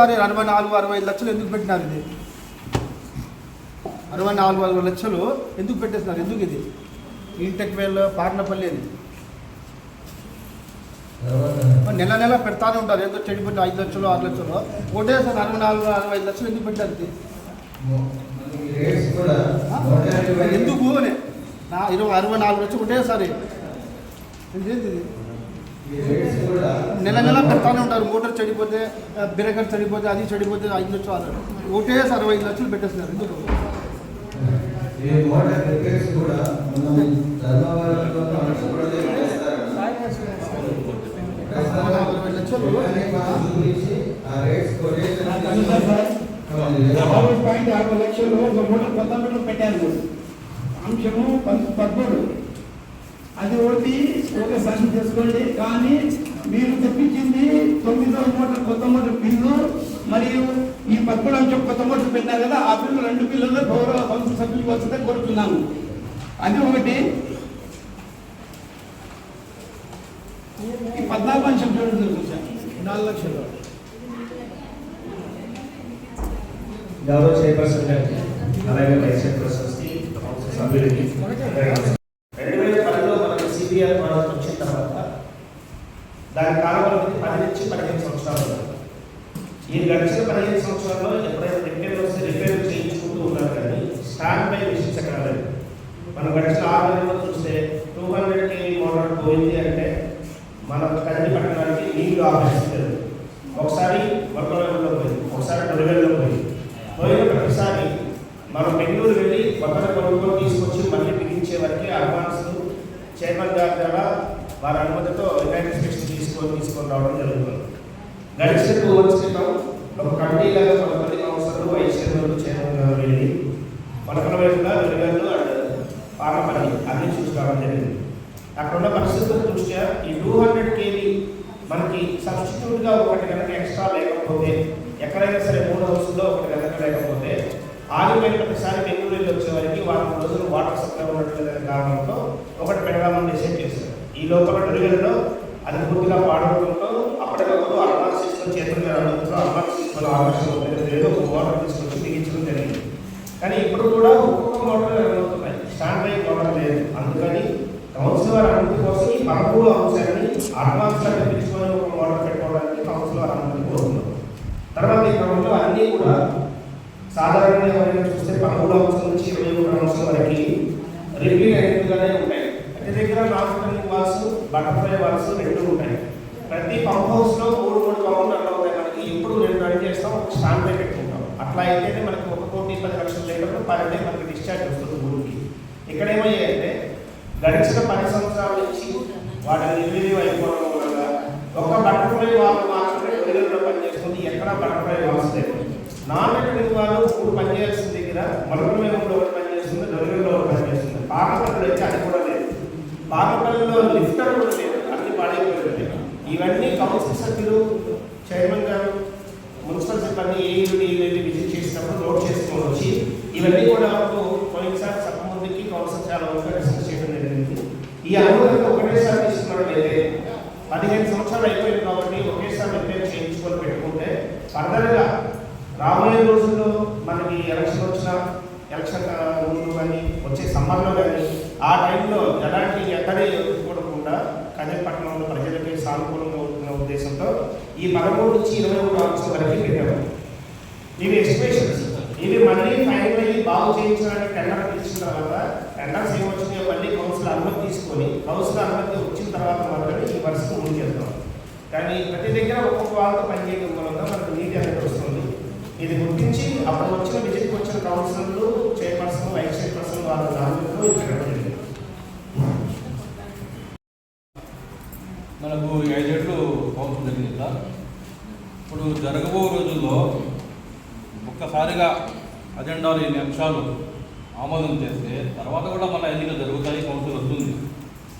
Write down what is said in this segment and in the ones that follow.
ఒకేసారి అరవై నాలుగు అరవై ఐదు లక్షలు ఎందుకు పెట్టినారు ఇది? అరవై నాలుగు అరవై లక్షలు ఎందుకు పెట్టేస్తున్నారు? ఎందుకు ఇది? ఇంటెక్ వేల్ పార్నపల్లి అది నెల నెల పెడతానే ఉంటారు. ఏదో చెడిపోయిన ఐదు లక్షలు ఆరు లక్షలు. ఒకటేసారి అరవై నాలుగు అరవై ఐదు లక్షలు ఎందుకు పెట్టారు ఇది? ఎందుకు నా ఇరవై అరవై నాలుగు లక్షలు ఒకటేసారి ఏంటి ఇది నెల నెల పెడతానే ఉంటారు. మోటార్ చెడిపోతే ఆ, బ్రేకర్ చెడిపోతే అది చెడిపోతే ఐదు లక్షలు ఆరు లక్షలు. ఒకటేసారి అరవై ఐదు లక్షలు పెట్టేస్తున్నారు. ఎందుకు? పాయింట్ యాభై లక్షలు ఒక మూడు మీటర్ పెట్టారు. అంశము పద్- పదమూడు. అది ఒకటి ఒక సరి చేసుకోండి కానీ మీరు తెప్పించింది తొమ్మిదో మోటార్ కొత్త మోటార్ బిల్లు. మరియు ఈ పదమూడు అంశం కొత్త మోటార్ పెట్టారు కదా ఆ బిల్లు రెండు బిల్లులు గౌరవ కౌన్సిల్ సభ్యులకు వస్తే కోరుతున్నాను అది ఒకటి. ఈ పద్నాలుగు అంశం చూడండి సార్. నాలుగు లక్షలు. గౌరవ చైర్పర్సన్ గారికి అలాగే వైస్ చైర్పర్సన్స్కి సభ్యులకి రెండు వేల పదిలో మనకి సిబిఆర్ ప్రాజెక్ట్ వచ్చిన తర్వాత దాని కాలంలో పది నుంచి పదిహేను సంవత్సరాలు ఈ గడిచిన పదిహేను సంవత్సరాల్లో ఎప్పుడైనా రిపేర్ వస్తే రిపేర్ చేయించుకుంటూ ఉన్నారు కానీ స్టాండ్ బై విషయం మనం గడిచిన ఆరు నెలల్లో చూస్తే టూ హండ్రెడ్ కేవీ మోటార్ పోయింది అంటే మన కదిలి పట్టణానికి నీళ్ళు ఆపేస్తుంది ఒకసారి వర్గంలో పోయింది ఒకసారి డొలివెల్లో పోయింది. పోయిన ప్రతిసారి మనం బెంగళూరు వెళ్ళి కొత్తగా కొనుగోలు తీసుకొచ్చి మళ్ళీ బిగించే వరకు అడ్వాన్స్ చైర్మన్ గారి ద్వారా వారి అనుమతితో యునైటెడ్ తీసుకొని తీసుకొని రావడం జరుగుతుంది. గడిచిన టూ మంత్స్ క్రితం ఒక కమిటీ లాగా కొంతమంది కౌన్సిలర్లు వైస్ చైర్మన్లు చైర్మన్ గారు వెళ్ళి పలకల వైపుగా వెలుగళ్ళు అండ్ పాలపల్లి అన్ని చూసుకోవడం జరిగింది. అక్కడ ఉన్న పరిస్థితుల దృష్ట్యా ఈ టూ హండ్రెడ్ కేవీ మనకి సబ్స్టిట్యూట్గా ఒకటి కనుక ఎక్స్ట్రా లేకపోతే ఎక్కడైనా సరే మూడు హౌస్లో ఒకటి కనుక లేకపోతే ఆగిపోయిన ప్రతిసారి బెంగళూరు వెళ్ళి వచ్చే వారికి వారం రోజులు వాటర్ సప్లై ఉన్నట్టు కారణంతో ఒకటి పెడదామని డిసైడ్ చేశారు. ఈ లోపల డెలివరీలో అది పూర్తిగా పాడవడంతో అప్పటికప్పుడు అడ్వాన్స్ తీసుకొని చేతులు అడుగుతూ అడ్వాన్స్ తీసుకొని ఆకర్షణ ఉంటుంది ఏదో ఒక మోటార్ తీసుకొచ్చి బిగించడం జరిగింది. కానీ ఇప్పుడు కూడా ఒక్కొక్క మోటార్ రన్ అవుతున్నాయి స్టాండ్ బై మోటార్ లేదు అందుకని కౌన్సిల్ వారి అనుమతి కోసం ఈ పదమూడు అంశాన్ని అడ్వాన్స్గా తెప్పించుకొని ఒక మోటార్ పెట్టుకోవడానికి కౌన్సిల్ వారి అనుమతి కోరుతున్నాం తర్వాత ఈ క్రమంలో అన్నీ కూడా సాధారణంగా ఎవరైనా చూస్తే పదమూడు అంశం నుంచి ఇరవై మూడు అంశం వరకు రిపీట్ అయినట్టుగానే ఉంటాయి అతి దగ్గర నాలుగు వాల్స్ బటర్ఫ్లై వాల్స్ రెండు ఉంటాయి. ప్రతి పంప్ హౌస్లో మూడు మూడు పవన్లు అట్లా ఉంటాయి మనకి. ఎప్పుడు రెండు రన్ చేస్తాం ఒక స్టాండ్ బై పెట్టుకుంటాం. అట్లా అయితేనే మనకి ఒక కోటి పది లక్షల లీటర్లు పర్ డే మనకి డిశ్చార్జ్ వస్తుంది ఊరికి ఇక్కడ ఏమయ్యాయంటే గడిచిన పది సంవత్సరాల నుంచి వాటిని నిర్వీర్యం అయిపోవడం వల్ల ఒక బటర్ఫ్లై వాళ్ళు మాత్రమే పని పనిచేస్తుంది. ఎక్కడ బటర్ఫ్లై వాల్స్ లేదు. నాన్ అటెండింగ్ వాళ్ళు మూడు పనిచేయాల్సిన దగ్గర మొలకల వేగంలో ఒకటి పనిచేస్తుంది దొరికల్లో ఒకటి పనిచేస్తుంది పాకపల్లిలో అయితే అది కూడా లేదు పాకపల్లిలో లిఫ్టర్ కూడా లేదు అన్ని పాడైపోయింది ఇవన్నీ కౌన్సిల్ సభ్యులు చైర్మన్ గారు మున్సిపల్ సిబ్బంది ఏఈలు డీఈలు విజిట్ చేసినప్పుడు నోట్ చేసుకొని వచ్చి ఇవన్నీ కూడా మనకు పోయినసారి సభ ముందుకి కౌన్సిల్ చాలా వరకు డిస్కస్ చేయడం జరిగింది. ఈ అనుమతి ఒకటేసారి తీసుకున్నట్లయితే పదిహేను సంవత్సరాలు అయిపోయింది కాబట్టి ఒకేసారి రిపేర్ చేయించుకొని పెట్టుకుంటే ఫర్దర్గా రాబోయే రోజుల్లో మనకి ఎలక్షన్ వచ్చిన ఎలక్షన్ ముందు కానీ వచ్చే సమ్మర్లో కానీ ఆ టైంలో ఎలాంటి ఎక్కడే ఎదుర్కోకుండా కదిరిపట్నంలో సానుకూలంగా ఉంటున్న ఉద్దేశంతో ఈ పదమూడు నుంచి ఇరవై మూడు అంశం వరకు పెట్టాము. ఇవి ఎస్టిమేషన్స్ ఇవి మళ్ళీ ఫైనల్ అయ్యి బాగు చేయించడానికి టెండర్ పిలిచిన తర్వాత టెండర్స్ ఏమొచ్చినాయో మళ్ళీ కౌన్సిల్ అనుమతి తీసుకొని కౌన్సిల్ అనుమతి వచ్చిన తర్వాత మాత్రమే ఈ వర్షం ముందుకెళ్తాం కానీ ప్రతి దగ్గర ఒక్కొక్క వాళ్ళతో పనిచేయడం మూలంగా మనకు నీటి అనేది వస్తుంది. ఇది గుర్తించి అప్పుడు వచ్చిన విజిట్కి వచ్చిన కౌన్సిలర్లు చైర్పర్సన్ వైస్ చైర్పర్సన్ వాళ్ళ జరగబో రోజుల్లో ఒక్కసారిగా అజెండాలు ఎన్ని అంశాలు ఆమోదం చేస్తే తర్వాత కూడా మన ఎన్నికలు జరుగుతాయి కౌన్సిల్ వస్తుంది.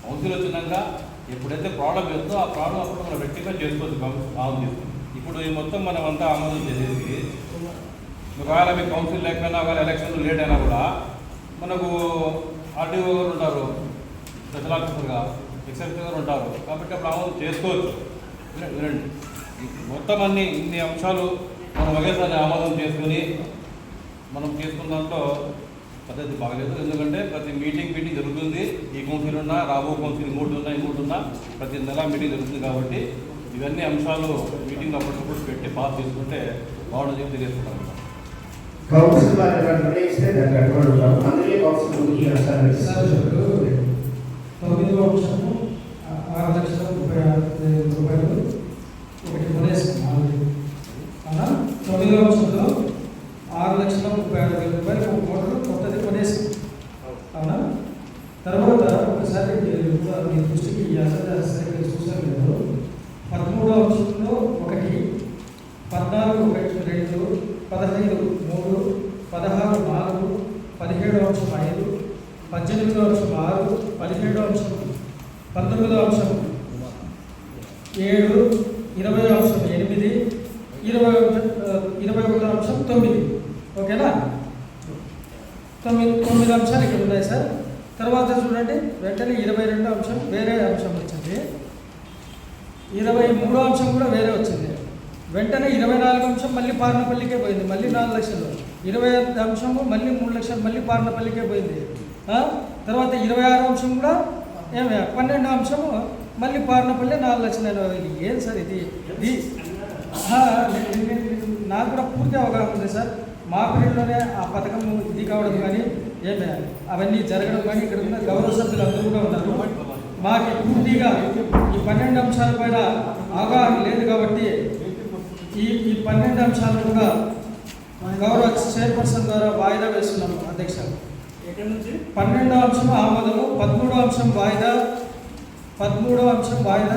కౌన్సిల్ వచ్చినాక ఎప్పుడైతే ప్రాబ్లం వేస్తుందో ఆ ప్రాబ్లం అప్పుడు మనం గట్టిగా చేసుకోవచ్చు కౌన్సిల్ ఆమోదం ఇప్పుడు ఈ మొత్తం మనం అంతా ఆమోదం చేసేసి ఒకవేళ మీకు కౌన్సిల్ లేకపోయినా ఒకవేళ ఎలక్షన్ లేట్ అయినా కూడా మనకు ఆర్టీఓ గారు ఉంటారు స్పెషల్ ఆఫీసర్గా ఎక్సెప్షన్ గారు ఉంటారు. కాబట్టి అప్పుడు ఆమోదం చేసుకోవచ్చు. వినండి. మొత్తం అన్ని ఇన్ని అంశాలు మనం ఒకేసారి ఆమోదం చేసుకుని మనం చేసుకున్న దాంట్లో పద్ధతి బాగలేదు. ఎందుకంటే ప్రతి మీటింగ్ మీటింగ్ జరుగుతుంది. ఈ కౌన్సిల్ ఉన్నా రాబో కౌన్సిల్ ఇంకోటి ఉన్నా ఇంకోటి ఉన్నా ప్రతి నెల మీటింగ్ జరుగుతుంది కాబట్టి ఇవన్నీ అంశాలు మీటింగ్ అప్పటికప్పుడు పెట్టి పాస్ చేసుకుంటే బాగుంటుంది చెప్పి తెలియజేసుకుంటాం కౌన్సిల్ అందుకే సార్ నడుస్తాను ఇప్పుడు తొమ్మిదవ అంశము ఆ, ఆరు లక్షల ముప్పై ఆరు వేల రూపాయలు ఒకటి కొనేసాం ఆల్రెడీ అవునా తొమ్మిదవ అంశంలో ఆరు లక్షల ముప్పై ఆరు వేల రూపాయలు ఒక మోటార్ కొత్తది కొనేసాం అవునా తర్వాత ఒకసారి మీరు కూడా మీ దృష్టికి ఈ అసలు సరిగ్గా చూసాను లేదు పదమూడవ అంశంలో ఒకటి పద్నాలుగు ఒకటి రెండు పదహైదు మూడు పదహారు నాలుగు పదిహేడు అంశం ఐదు పద్దెనిమిదో అంశం ఆరు పదిహేడో అంశం పంతొమ్మిదో అంశం ఏడు ఇరవై అంశం ఎనిమిది ఇరవై ఇరవై ఒకటో అంశం తొమ్మిది. ఓకేనా? తొమ్మిది తొమ్మిది అంశాలు ఇక్కడ ఉన్నాయి సార్. తర్వాత చూడండి వెంటనే ఇరవై రెండో అంశం వేరే అంశం వచ్చింది. ఇరవై మూడో అంశం కూడా వేరే వచ్చింది. వెంటనే ఇరవై నాలుగు అంశం మళ్ళీ పార్నపల్లికే పోయింది మళ్ళీ నాలుగు లక్షలు. ఇరవై అంశము మళ్ళీ మూడు లక్షలు మళ్ళీ పార్నపల్లికే పోయింది. తర్వాత ఇరవై ఆరు అంశం కూడా ఏమి పన్నెండు అంశము మళ్ళీ పార్నపల్లి నాలుగు లక్షల ఎనభై వేలు ఏం సార్ ఇది? నాకు కూడా పూర్తి అవగాహన ఉంది సార్. మా పీరియడ్లోనే ఆ పథకం ఇది కావడం కానీ ఏమి అవన్నీ జరగడం కానీ ఇక్కడ ఉన్న గౌరవ సభ్యులు అందరూ కూడా ఉన్నారు. మాకు పూర్తిగా ఈ పన్నెండు అంశాల పైన అవగాహన లేదు కాబట్టి ఈ ఈ పన్నెండు అంశాలను కూడా గౌరవ చైర్పర్సన్ ద్వారా వాయిదా వేస్తున్నాము అధ్యక్ష. పన్నెండో అంశం ఆమోదము పదమూడో అంశం వాయిదా పదమూడో అంశం వాయిదా?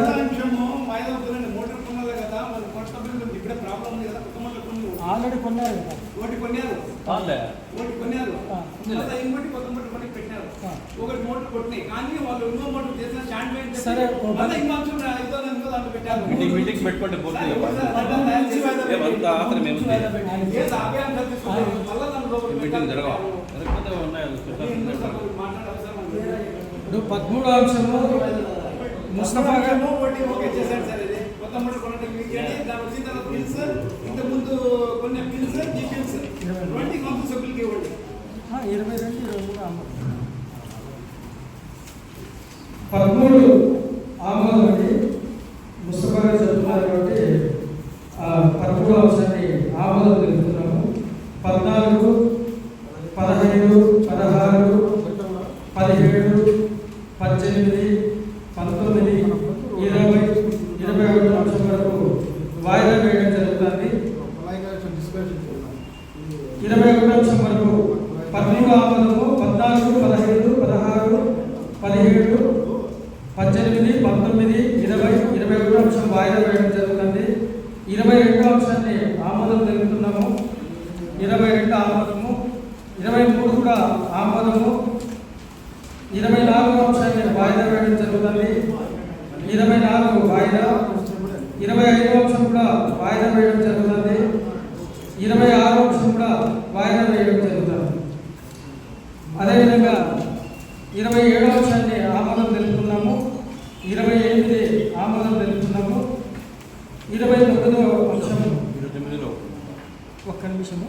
ఆల్రెడీ కొన్నారు ఒకటి కొన్నారు. ఒకటి కొన్నారు. ఇంకోటి కొత్త మోటార్ కొని పెట్టారు. ఆ. ఒకటి మోటార్ కొట్టినాయి. కానీ వాళ్ళు ఇంకో మోటార్ చేసిన స్టాండ్ బై సరే, మళ్ళీ పని- ఇంకో అంశం ఇంకో దాంట్లో పెట్టారు. మీటింగ్ మీటింగ్ అభ్యాసం తీసుకుంటారు. మళ్ళా దాని లోపల మీటింగ్. జరగవు? ఇప్పుడు పదమూడో అంశము ముస్తఫా గారు. ఓకే చేశాడు సార్ ఇది. కొత్త మోటార్ కొనడం మీకేంటి దాని వచ్చిన తర్వాత బిల్స్ ఇంత ముందు కొన్ని బిల్స్ ఈ బిల్స్ ట్వంటీ కౌన్సిల్ సభ్యులకి ఇవ్వండి. ఆ, ఇరవై రెండు ఇరవై మూడు ఆమోదం పదమూడు ఆమోదం అండి ముస్తఫా గారు చెప్తున్నారు కాబట్టి ఆ, పదమూడు అంశాన్ని ఆమోదం తెలుపుతున్నాము పద్నాలుగు పదహైదు పదహారు పదిహేడు పద్దెనిమిది పంతొమ్మిది ఇరవై ఇరవై ఒకటి అంశం వరకు వాయిదా వేయడం జరుగుతుంది ఇరవై ఒకటి అంశం వరకు పదమూడు ఆపదము పద్నాలుగు పదహైదు పదహారు పదిహేడు పద్దెనిమిది పంతొమ్మిది ఇరవై ఇరవై ఒకటి అంశం వాయిదా వేయడం జరుగుతుంది ఇరవై రెండో అంశాన్ని ఆమోదం తెలుపుతున్నాము ఇరవై రెండు ఆమోదము ఇరవై మూడు కూడా ఆమోదము ఇరవై నాలుగు అంశాన్ని వాయిదా వేయడం జరుగుతుంది. ఇరవై నాలుగు వాయిదా ఇరవై ఐదో అంశం కూడా వాయిదా వేయడం జరుగుతుంది ఇరవై ఆరో అంశం కూడా వాయిదా వేయడం జరుగుతుంది అదేవిధంగా ఇరవై ఏడవ అంశాన్ని ఆమోదం తెలుపుకున్నాము. ఇరవై ఎనిమిది ఆమోదం తెలుపుకున్నాము. ఇరవై తొమ్మిదో అంశము ఇరవై తొమ్మిదిలో ఒక్క నిమిషము.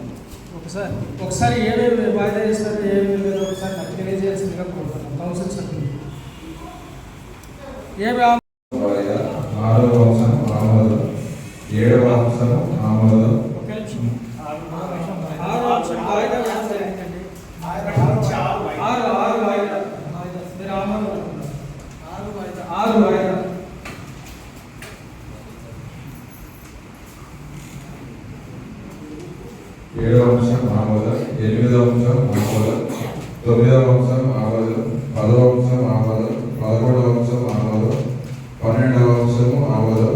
ఒకసారి ఒకసారి ఏమేమి వాయిదా చేస్తారో ఏమేమి లేదో ఒకసారి నాకు తెలియజేయాల్సిందిగా కోరుతున్నాను. కౌన్సిల్ సభ్యులు ఏమి ఆమోదం? వాయిదా. ఆరవ అంశం ఆమోదం. ఏడవ అంశం ఆమోదం ఒక్క నిమిషం ఆరు అంశం వాయిదా వేయడం జరిగిందండి ఆరు ఆరు వాయిదా మీరు ఆమోదం అంటున్నారు. ఆరు వాయిదా ఏడవ అంశం ఆమోదం ఎనిమిదవ అంశం ఆమోదం తొమ్మిదవ అంశం ఆమోదం పదవ అంశం ఆమోదం పదమూడవ అంశం ఆమోదం పన్నెండవ అంశము ఆమోదం.